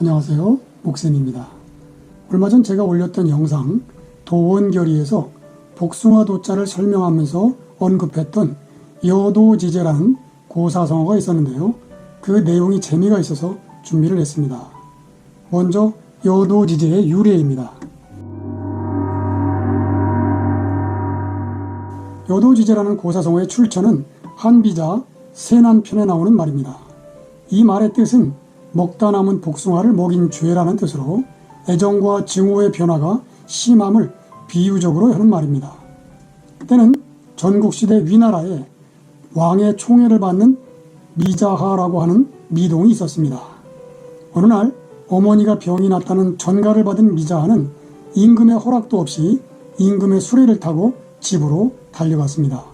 안녕하세요. 목쌤입니다. 얼마 전 제가 올렸던 영상 도원결의에서 복숭아 도자를 설명하면서 언급했던 여도지제라는 고사성어가 있었는데요. 그 내용이 재미가 있어서 준비를 했습니다. 먼저 여도지제의 유래입니다. 여도지제라는 고사성어의 출처는 한비자 세난편에 나오는 말입니다. 이 말의 뜻은 먹다 남은 복숭아를 먹인 죄라는 뜻으로 애정과 증오의 변화가 심함을 비유적으로 하는 말입니다. 때는 전국시대 위나라에 왕의 총애를 받는 미자하라고 하는 미동이 있었습니다. 어느 날 어머니가 병이 났다는 전가를 받은 미자하는 임금의 허락도 없이 임금의 수레를 타고 집으로 달려갔습니다.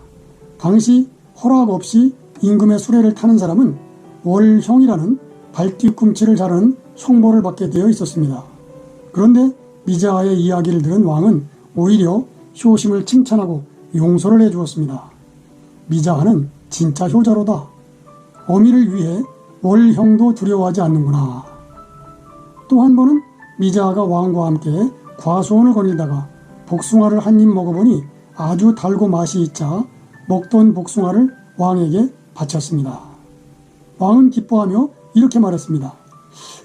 당시 허락 없이 임금의 수레를 타는 사람은 월형이라는 발뒤꿈치를 자르는 형벌을 받게 되어 있었습니다. 그런데 미자하의 이야기를 들은 왕은 오히려 효심을 칭찬하고 용서를 해주었습니다. 미자하는 진짜 효자로다. 어미를 위해 월형도 두려워하지 않는구나. 또 한 번은 미자하가 왕과 함께 과수원을 거닐다가 복숭아를 한 입 먹어보니 아주 달고 맛이 있자 먹던 복숭아를 왕에게 바쳤습니다. 왕은 기뻐하며 이렇게 말했습니다.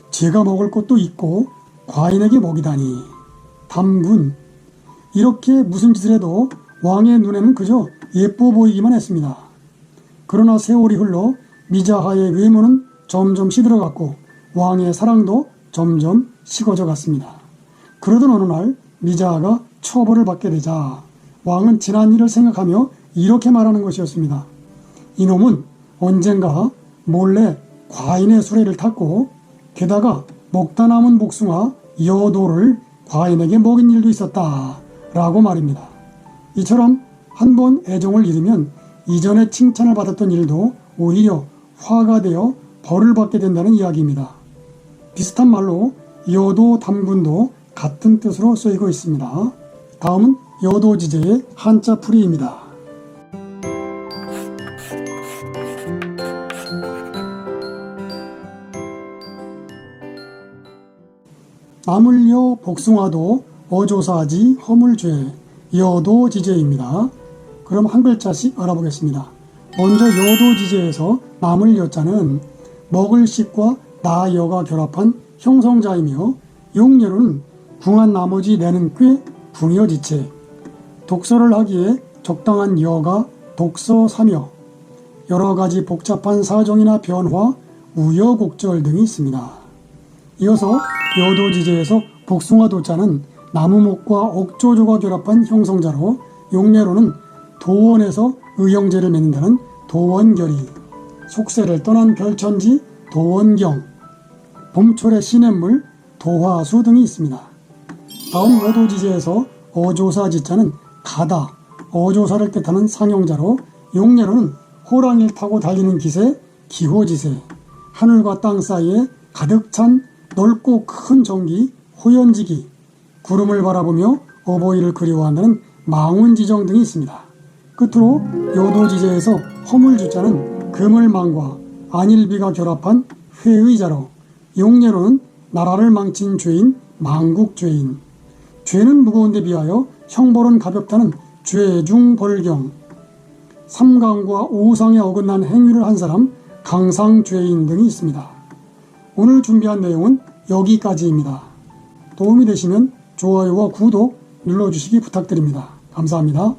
제가 먹을 것도 있고 과인에게 먹이다니. 담군. 이렇게 무슨 짓을 해도 왕의 눈에는 그저 예뻐 보이기만 했습니다. 그러나 세월이 흘러 미자하의 외모는 점점 시들어갔고 왕의 사랑도 점점 식어져 갔습니다. 그러던 어느 날 미자하가 처벌을 받게 되자 왕은 지난 일을 생각하며 이렇게 말하는 것이었습니다. 이놈은 언젠가 몰래 과인의 수레를 탔고 게다가 먹다 남은 복숭아 여도를 과인에게 먹인 일도 있었다 라고 말입니다. 이처럼 한 번 애정을 잃으면 이전에 칭찬을 받았던 일도 오히려 화가 되어 벌을 받게 된다는 이야기입니다. 비슷한 말로 여도 담군도 같은 뜻으로 쓰이고 있습니다. 다음은 여도지제의 한자 풀이입니다. 나물여 복숭아도 어조사지 허물죄 여도지제입니다. 그럼 한 글자씩 알아보겠습니다. 먼저 여도지제에서 나물여자는 먹을 식과 나여가 결합한 형성자이며 용례로는 궁한 나머지 내는 꽤 궁여지체 독서를 하기에 적당한 여가 독서사며 여러 가지 복잡한 사정이나 변화, 우여곡절 등이 있습니다. 이어서 여도지제에서 복숭아 도자는 나무목과 옥조조가 결합한 형성자로 용례로는 도원에서 의형제를 맺는다는 도원결이 속세를 떠난 별천지 도원경 봄철의 시냇물 도화수 등이 있습니다. 다음 여도지제에서 어조사지자는 가다 어조사를 뜻하는 상형자로 용례로는 호랑이를 타고 달리는 기세 기호지세 하늘과 땅 사이에 가득 찬 넓고 큰 정기 호연지기 구름을 바라보며 어버이를 그리워한다는 망운지정 등이 있습니다. 끝으로 요도지제에서 허물주자는 그물망과 안일비가 결합한 회의자로 용례로는 나라를 망친 죄인 망국죄인 죄는 무거운데 비하여 형벌은 가볍다는 죄중벌경 삼강과 오상에 어긋난 행위를 한 사람 강상죄인 등이 있습니다. 오늘 준비한 내용은 여기까지입니다. 도움이 되시면 좋아요와 구독 눌러주시기 부탁드립니다. 감사합니다.